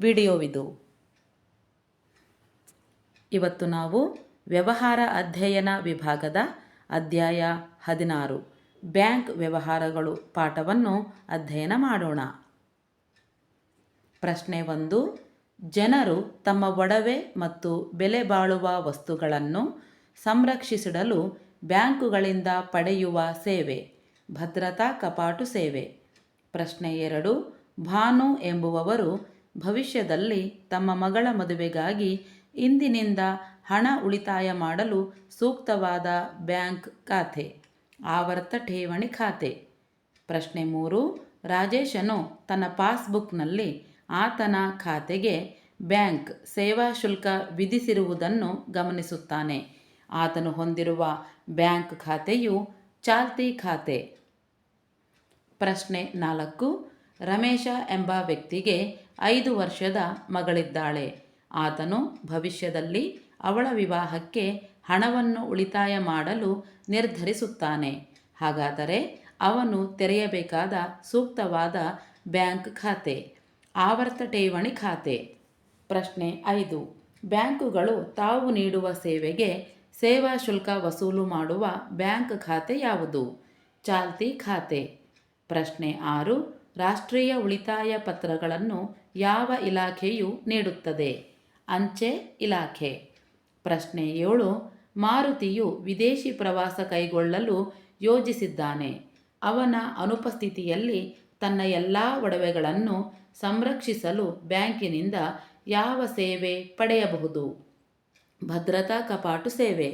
ವಿಡಿಯೋವಿದು. ಇವತ್ತು ನಾವು ವ್ಯವಹಾರ ಅಧ್ಯಯನ ವಿಭಾಗದ ಅಧ್ಯಾಯ ಹದಿನಾರು, ಬ್ಯಾಂಕ್ ವ್ಯವಹಾರಗಳು ಪಾಠವನ್ನು ಅಧ್ಯಯನ ಮಾಡೋಣ. ಪ್ರಶ್ನೆ ಒಂದು, ಜನರು ತಮ್ಮ ಒಡವೆ ಮತ್ತು ಬೆಲೆ ಬಾಳುವ ವಸ್ತುಗಳನ್ನು ಸಂರಕ್ಷಿಸಿಡಲು ಬ್ಯಾಂಕುಗಳಿಂದ ಪಡೆಯುವ ಸೇವೆ, ಭದ್ರತಾ ಕಪಾಟು ಸೇವೆ. ಪ್ರಶ್ನೆ ಎರಡು, ಭಾನು ಎಂಬುವವರು ಭವಿಷ್ಯದಲ್ಲಿ ತಮ್ಮ ಮಗಳ ಮದುವೆಗಾಗಿ ಇಂದಿನಿಂದ ಹಣ ಉಳಿತಾಯ ಮಾಡಲು ಸೂಕ್ತವಾದ ಬ್ಯಾಂಕ್ ಖಾತೆ, ಆವರ್ತ ಠೇವಣಿ ಖಾತೆ. ಪ್ರಶ್ನೆ ಮೂರು, ರಾಜೇಶನು ತನ್ನ ಪಾಸ್ಬುಕ್ನಲ್ಲಿ ಆತನ ಖಾತೆಗೆ ಬ್ಯಾಂಕ್ ಸೇವಾ ಶುಲ್ಕ ವಿಧಿಸಿರುವುದನ್ನು ಗಮನಿಸುತ್ತಾನೆ. ಆತನು ಹೊಂದಿರುವ ಬ್ಯಾಂಕ್ ಖಾತೆಯು ಚಾಲ್ತಿ ಖಾತೆ. ಪ್ರಶ್ನೆ ನಾಲ್ಕು ರಮೇಶ ಎಂಬ ವ್ಯಕ್ತಿಗೆ ಐದು ವರ್ಷದ ಮಗಳಿದ್ದಾಳೆ. ಆತನು ಭವಿಷ್ಯದಲ್ಲಿ ಅವಳ ವಿವಾಹಕ್ಕೆ ಹಣವನ್ನು ಉಳಿತಾಯ ಮಾಡಲು ನಿರ್ಧರಿಸುತ್ತಾನೆ. ಹಾಗಾದರೆ ಅವನು ತೆರೆಯಬೇಕಾದ ಸೂಕ್ತವಾದ ಬ್ಯಾಂಕ್ ಖಾತೆ, ಆವರ್ತ ಠೇವಣಿ ಖಾತೆ. ಪ್ರಶ್ನೆ ಐದು. ಬ್ಯಾಂಕುಗಳು ತಾವು ನೀಡುವ ಸೇವೆಗೆ ಸೇವಾ ಶುಲ್ಕ ವಸೂಲು ಮಾಡುವ ಬ್ಯಾಂಕ್ ಖಾತೆ ಯಾವುದು? ಚಾಲ್ತಿ ಖಾತೆ. ಪ್ರಶ್ನೆ ಆರು. ರಾಷ್ಟ್ರೀಯ ಉಳಿತಾಯ ಪತ್ರಗಳನ್ನು ಯಾವ ಇಲಾಖೆಯು ನೀಡುತ್ತದೆ? ಅಂಚೆ ಇಲಾಖೆ. ಪ್ರಶ್ನೆ ಏಳು, ಮಾರುತಿಯು ವಿದೇಶಿ ಪ್ರವಾಸ ಕೈಗೊಳ್ಳಲು ಯೋಜಿಸಿದ್ದಾನೆ. ಅವನ ಅನುಪಸ್ಥಿತಿಯಲ್ಲಿ ತನ್ನ ಎಲ್ಲ ಒಡವೆಗಳನ್ನು ಸಂರಕ್ಷಿಸಲು ಬ್ಯಾಂಕಿನಿಂದ ಯಾವ ಸೇವೆ ಪಡೆಯಬಹುದು? ಭದ್ರತಾ ಕಪಾಟು ಸೇವೆ.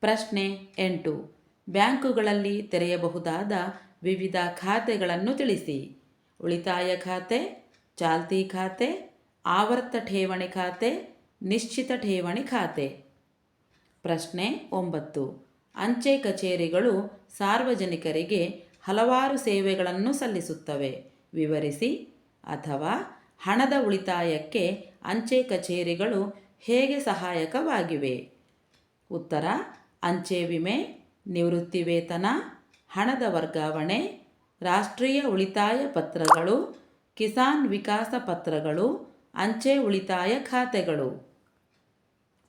ಪ್ರಶ್ನೆ ಎಂಟು, ಬ್ಯಾಂಕುಗಳಲ್ಲಿ ತೆರೆಯಬಹುದಾದ ವಿವಿಧ ಖಾತೆಗಳನ್ನು ತಿಳಿಸಿ. ಉಳಿತಾಯ ಖಾತೆ, ಚಾಲ್ತಿ ಖಾತೆ, ಆವರ್ತ ಠೇವಣಿ ಖಾತೆ, ನಿಶ್ಚಿತ ಠೇವಣಿ ಖಾತೆ. ಪ್ರಶ್ನೆ ಒಂಬತ್ತು. ಅಂಚೆ ಕಚೇರಿಗಳು ಸಾರ್ವಜನಿಕರಿಗೆ ಹಲವಾರು ಸೇವೆಗಳನ್ನು ಸಲ್ಲಿಸುತ್ತವೆ. ವಿವರಿಸಿ. ಅಥವಾ ಹಣದ ಉಳಿತಾಯಕ್ಕೆ ಅಂಚೆ ಕಚೇರಿಗಳು ಹೇಗೆ ಸಹಾಯಕವಾಗಿವೆ? ಉತ್ತರ. ಅಂಚೆ ವಿಮೆ ನಿವೃತ್ತಿ ವೇತನ ಹಣದ ವರ್ಗಾವಣೆ, ರಾಷ್ಟ್ರೀಯ ಉಳಿತಾಯ ಪತ್ರಗಳು, ಕಿಸಾನ್ ವಿಕಾಸ ಪತ್ರಗಳು, ಅಂಚೆ ಉಳಿತಾಯ ಖಾತೆಗಳು.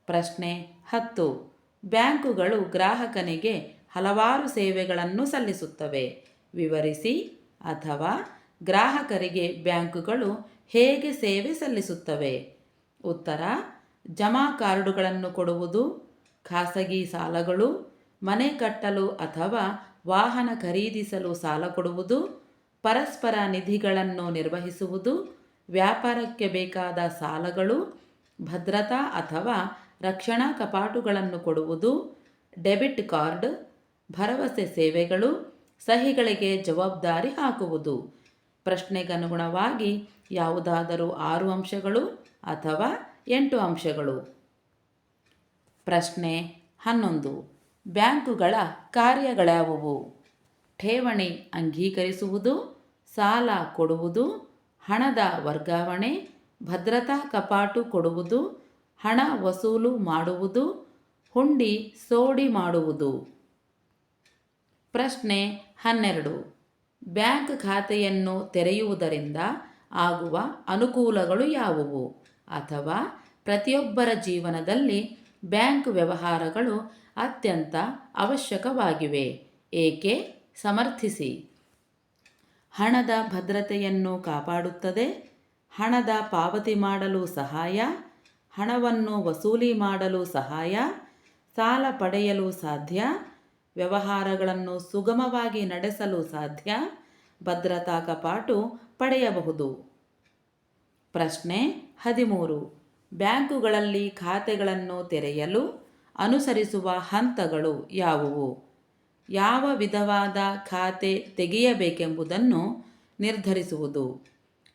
ಪ್ರಶ್ನೆ ಹತ್ತು. ಬ್ಯಾಂಕುಗಳು ಗ್ರಾಹಕನಿಗೆ ಹಲವಾರು ಸೇವೆಗಳನ್ನು ಸಲ್ಲಿಸುತ್ತವೆ. ವಿವರಿಸಿ ಅಥವಾ ಗ್ರಾಹಕರಿಗೆ ಬ್ಯಾಂಕುಗಳು ಹೇಗೆ ಸೇವೆ ಸಲ್ಲಿಸುತ್ತವೆ. ಉತ್ತರ. ಜಮಾ ಕಾರ್ಡುಗಳನ್ನು ಕೊಡುವುದು, ಖಾಸಗಿ ಸಾಲಗಳು, ಮನೆ ಕಟ್ಟಲು ಅಥವಾ ವಾಹನ ಖರೀದಿಸಲು ಸಾಲ ಕೊಡುವುದು, ಪರಸ್ಪರ ನಿಧಿಗಳನ್ನು ನಿರ್ವಹಿಸುವುದು, ವ್ಯಾಪಾರಕ್ಕೆ ಬೇಕಾದ ಸಾಲಗಳು, ಭದ್ರತಾ ಅಥವಾ ರಕ್ಷಣಾ ಕಪಾಟುಗಳನ್ನು ಕೊಡುವುದು, ಡೆಬಿಟ್ ಕಾರ್ಡ್, ಭರವಸೆ ಸೇವೆಗಳು, ಸಹಿಗಳಿಗೆ ಜವಾಬ್ದಾರಿ ಹಾಕುವುದು. ಪ್ರಶ್ನೆಗನುಗುಣವಾಗಿ ಯಾವುದಾದರೂ ಆರು ಅಂಶಗಳು ಅಥವಾ ಎಂಟು ಅಂಶಗಳು. ಪ್ರಶ್ನೆ ಹನ್ನೊಂದು. ಬ್ಯಾಂಕುಗಳ ಕಾರ್ಯಗಳ್ಯಾವುವು ಠೇವಣಿ ಅಂಗೀಕರಿಸುವುದು, ಸಾಲ ಕೊಡುವುದು, ಹಣದ ವರ್ಗಾವಣೆ, ಭದ್ರತಾ ಕಪಾಟು ಕೊಡುವುದು, ಹಣ ವಸೂಲು ಮಾಡುವುದು, ಹುಂಡಿ ಸೋಡಿ ಮಾಡುವುದು? ಪ್ರಶ್ನೆ ಹನ್ನೆರಡು. ಬ್ಯಾಂಕ್ ಖಾತೆಯನ್ನು ತೆರೆಯುವುದರಿಂದ ಆಗುವ ಅನುಕೂಲಗಳು ಯಾವುವು? ಅಥವಾ ಪ್ರತಿಯೊಬ್ಬರ ಜೀವನದಲ್ಲಿ ಬ್ಯಾಂಕ್ ವ್ಯವಹಾರಗಳು ಅತ್ಯಂತ ಅವಶ್ಯಕವಾಗಿವೆ. ಏಕೆ? ಸಮರ್ಥಿಸಿ. ಹಣದ ಭದ್ರತೆಯನ್ನು ಕಾಪಾಡುತ್ತದೆ. ಹಣದ ಪಾವತಿ ಮಾಡಲು ಸಹಾಯ. ಹಣವನ್ನು ವಸೂಲಿ ಮಾಡಲು ಸಹಾಯ. ಸಾಲ ಪಡೆಯಲು ಸಾಧ್ಯ. ವ್ಯವಹಾರಗಳನ್ನು ಸುಗಮವಾಗಿ ನಡೆಸಲು ಸಾಧ್ಯ. ಭದ್ರತಾ ಕಪಾಟು ಪಡೆಯಬಹುದು. ಪ್ರಶ್ನೆ ಹದಿಮೂರು. ಬ್ಯಾಂಕುಗಳಲ್ಲಿ ಖಾತೆಗಳನ್ನು ತೆರೆಯಲು ಅನುಸರಿಸುವ ಹಂತಗಳು ಯಾವುವು? ಯಾವ ವಿಧವಾದ ಖಾತೆ ತೆಗೆಯಬೇಕೆಂಬುದನ್ನು ನಿರ್ಧರಿಸುವುದು.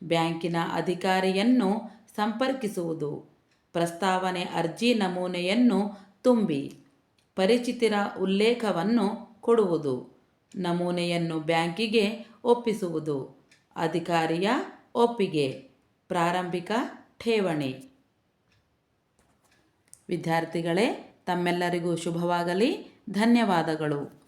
ಬ್ಯಾಂಕಿನ ಅಧಿಕಾರಿಯನ್ನು ಸಂಪರ್ಕಿಸುವುದು. ಪ್ರಸ್ತಾವನೆ ಅರ್ಜಿ ನಮೂನೆಯನ್ನು ತುಂಬಿ ಪರಿಚಿತರ ಉಲ್ಲೇಖವನ್ನು ಕೊಡುವುದು. ನಮೂನೆಯನ್ನು ಬ್ಯಾಂಕಿಗೆ ಒಪ್ಪಿಸುವುದು. ಅಧಿಕಾರಿಯ ಒಪ್ಪಿಗೆ. ಪ್ರಾರಂಭಿಕ ಠೇವಣಿ. ವಿದ್ಯಾರ್ಥಿಗಳೇ ತಮ್ಮೆಲ್ಲರಿಗೂ ಶುಭವಾಗಲಿ. ಧನ್ಯವಾದಗಳು.